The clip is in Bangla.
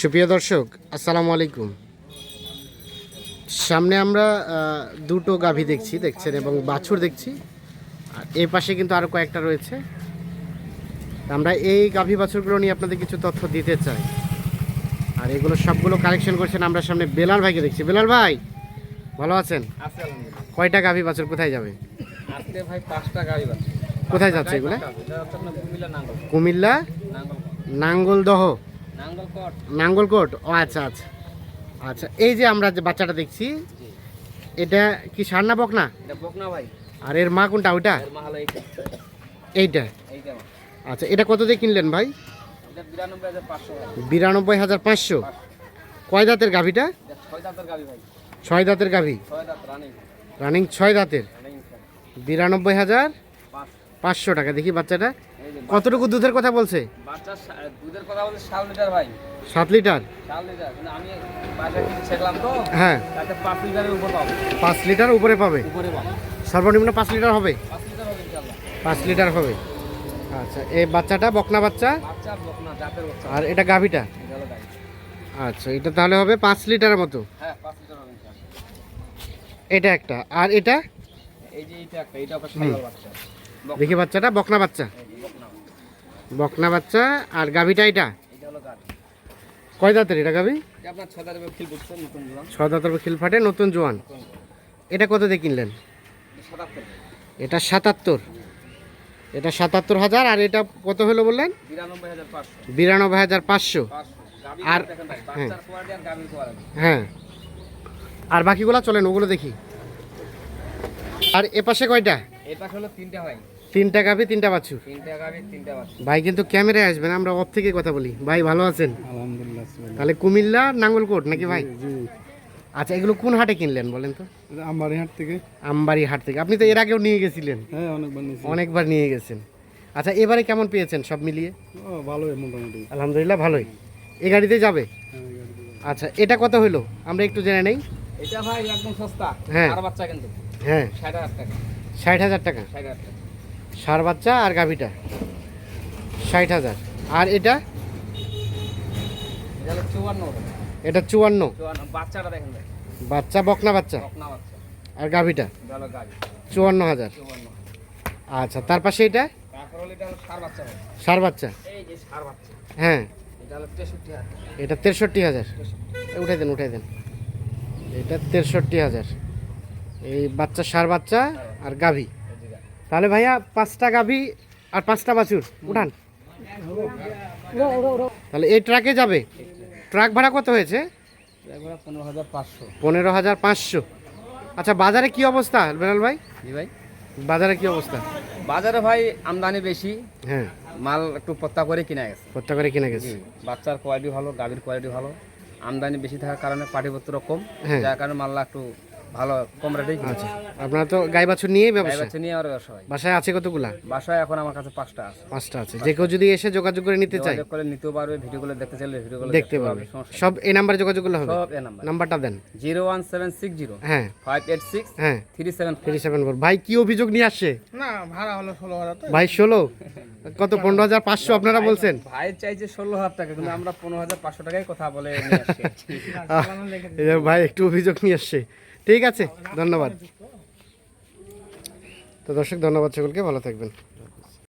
সুপ্রিয় দর্শক আসসালামু আলাইকুম। সামনে আমরা দুটো গাভী দেখছি দেখছেন এবং বাছুর দেখছি। আর এই পাশে কিন্তু আরও কয়েকটা রয়েছে। আমরা এই গাভী বাছুরগুলো নিয়ে আপনাদের কিছু তথ্য দিতে চাই। আর এগুলো সবগুলো কালেকশন করছেন আমরা সামনে বেলাল ভাইকে দেখছি। বেলাল ভাই ভালো আছেন? কয়টা গাভী বাছুর কোথায় যাবে? ভাই পাঁচটা কোথায় যাচ্ছে এগুলো? কুমিল্লা নাঙ্গল। কুমিল্লা নাঙ্গল। নাঙ্গলদহ। নাঙ্গলকোট। ও আচ্ছা আচ্ছা। আচ্ছা এই যে আমরা যে বাচ্চাটা দেখছি এটা কি সার না বক না বকনা ভাই। আর এর মা কোনটা ওইটা? এইটা। আচ্ছা এটা কত দিয়ে কিনলেন ভাই? বিরানব্বই হাজার পাঁচশো কয় দাঁতের গাভীটা ছয় দাঁতের গাভী রানিং ছয় দাঁতের বিরানব্বই হাজার পাঁচশো টাকা। দেখি বাচ্চাটা। কতটুকু দুধের কথা বলছে? বাচ্চা দুধের কথা বলছে সাত লিটার ভাই। সাত লিটার? সাত লিটার। কিন্তু আমি বাসা ছেড়লাম তো হ্যাঁ। তাতে পাঁচ লিটারের উপর পাবো। পাঁচ লিটার উপরে পাবে? উপরে পাবো। সর্বনিম্ন পাঁচ লিটার হবে? পাঁচ লিটার হবে ইনশাল্লাহ পাঁচ লিটার হবে। আচ্ছা এই বাচ্চাটা বকনা বাচ্চা? বাচ্চা বকনা জাতের বাচ্চা। আর এটা গাভীটা? এটা আচ্ছা এটা তাহলে হবে পাঁচ লিটারের মতো? হ্যাঁ পাঁচ লিটার হবে ইনশাল্লাহ এটা একটা। আর এটা? এই যে এইটা একটা সাইকেল বাচ্চা। দেখি বাচ্চাটা বকনা বাচ্চা। বকনা বকনা বাচ্চা আর গাভীটা এটা? কয় দাঁতের এটা গাভী? ছ দাঁতের খিল ফাটে নতুন জোয়ান। এটা কত দিয়ে কিনলেন? এটা সাতাত্তর। এটা সাতাত্তর। হাজার আর এটা কত হলো বললেন? বিরানব্বই হাজার পাঁচশো। আর- হ্যাঁ। হ্যাঁ। আর বাকিগুলো চলেন ওগুলো দেখি। আর এ পাশে কয়টা? এই পাশে হলো তিনটা ভাই। তিনটা গাভী তিনটা বাছুর? তিনটা গাভী তিনটা বাচ্চা ভাই কিন্তু ক্যামেরায় আসবেন আমরা অফ থেকে কথা বলি। ভাই ভালো আছেন? আলহামদুলিল্লাহ তাহলে কুমিল্লা নাঙ্গলকোট নাকি ভাই? আচ্ছা এগুলো কোন হাটে কিনলেন বলেন তো? এটা আমবাড়িহাট থেকে। আমবাড়ি হাট থেকে। আপনি তো এর আগেও নিয়ে গেছিলেন। হ্যাঁ অনেকবার নিয়েছি। অনেকবার নিয়ে গেছেন। আচ্ছা এবারে কেমন পেয়েছেন সব মিলিয়ে? ভালোই মোটামুটি। আলহামদুলিল্লাহ ভালোই। এ গাড়িতে যাবে? হ্যাঁ। আচ্ছা এটা কত হলো আমরা একটু জেনে নেই। এটা ভাই একদম সস্তা। হ্যাঁ। বাচ্চা কিন্তু। হ্যাঁ। ষাট হাজার টাকা। ষাট হাজার টাকা। ষাট হাজার টাকা। সার বাচ্চা আর গাভিটা। ষাট হাজার। আর এটা? এটা চুয়ান্ন। বাচ্চা বকনা বাচ্চা? আর গাভিটা? চুয়ান্ন হাজার। আচ্ছা তার পাশে এটা? সার বাচ্চা হ্যাঁ। এটা তেষট্টি হাজার। উঠাই দেন উঠাই দেন। এটা তেষট্টি হাজার। এই বাচ্চা সার বাচ্চা আর গাভী এই যে গাভী। তাহলে ভাইয়া পাঁচটা গাভী আর পাঁচটা বাছুর। উঠান। তাহলে এই ট্রাকে যাবে। ট্রাক ভাড়া কত হয়েছে? পনেরো হাজার পাঁচশো। আচ্ছা বাজারে কি অবস্থা বেলাল ভাই? জি ভাই। বাজারে কি অবস্থা? বাজারে ভাই আমদানি বেশি। হ্যাঁ। মাল একটু পত্তা করে কিনা গেছে। কত করে কিনে গেছে। বাচ্চার কোয়ালিটি ভালো গাভীর কোয়ালিটি ভালো। আমদানি বেশি থাকার কারণে পাটিপত্র কম। হ্যাঁ। যার কারণে মাল্লা একটু ভালো কম রেটেই আচ্ছা। আপনারা তো গাই বাছুর নিয়েই ব্যবসা বাচ্চা নিয়ে আর ব্যবসা হয়। বাসায় আছে কতগুলা? বাসায় এখন আমার কাছে পাঁচটা আছে। পাঁচটা আছে। যে কেউ যদি এসে যোগাযোগ করে নিতে চায়? যোগাযোগ করে নিতেও পারবে ভিডিওগুলো দেখতে চাইলে ভিডিওগুলো দেখতে পারবে। সব এই নাম্বারে যোগাযোগ করলে হবে? সব এ। নাম্বার নাম্বারটা দেন। Zero one seven six zero. হ্যাঁ। ফাইভ এইট সিক্স হ্যাঁ। Three seven three seven four. ভাই কি অভিযোগ নিয়ে আসছে? না ভাড়া হলো ষোলো হাজার ভাই ষোলো? কত পনেরো হাজার পাঁচশো আপনারা বলছেন? ভাই চাইছে ষোলো হাজার টাকা কিন্তু আমরা পনেরো হাজার পাঁচশো টাকায় কথা বলে নিয়ে আসছি। আহ, এই যে ভাই একটু অভিযোগ নিয়ে আসছে। ঠিক আছে ধন্যবাদ। তো দর্শক ধন্যবাদ সকলকে ভালো থাকবেন।